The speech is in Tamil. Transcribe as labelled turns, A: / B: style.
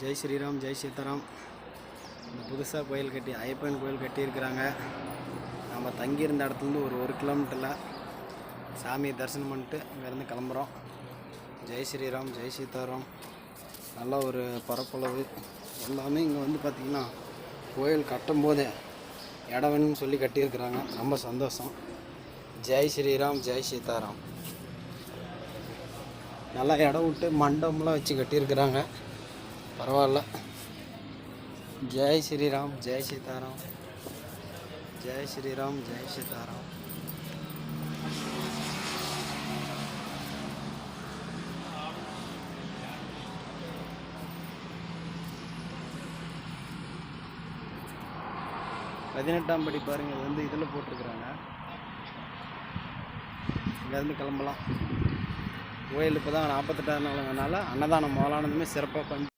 A: ஜெய் ஸ்ரீராம் ஜெய் சீதாராம். இந்த புதுசாக கோயில் கட்டி ஐயப்பன் கோயில் கட்டியிருக்கிறாங்க. நம்ம தங்கியிருந்த இடத்துலேருந்து ஒரு ஒரு கிலோமீட்டரில் சாமியை தரிசனம் பண்ணிட்டு இங்கேருந்து கிளம்புறோம். ஜெய் ஸ்ரீராம் ஜெய் சீதாராம். நல்ல ஒரு பரப்பளவு. எல்லாமே இங்கே வந்து பார்த்திங்கன்னா கோயில் கட்டும் போதே இடம் வேணும்னு சொல்லி கட்டியிருக்கிறாங்க. ரொம்ப சந்தோஷம். ஜெய் ஸ்ரீராம் ஜெய் சீதாராம். நல்லா இடம் விட்டு மண்டபம்லாம் வச்சு கட்டியிருக்கிறாங்க. பரவாயில்ல. ஜெய் ஸ்ரீராம் ஜெய் சீதாராம். ஜெய் ஸ்ரீராம் ஜெய் சீதாராம். பதினெட்டாம் படி பாருங்க இது வந்து இதில் போட்டிருக்கிறாங்க. இங்கேருந்து கிளம்பலாம். கோயில் இப்போ தான் நாற்பத்தெட்டாம் நாளுங்கனால அன்னதானம் முதலானதுமே சிறப்பாக பண்ணி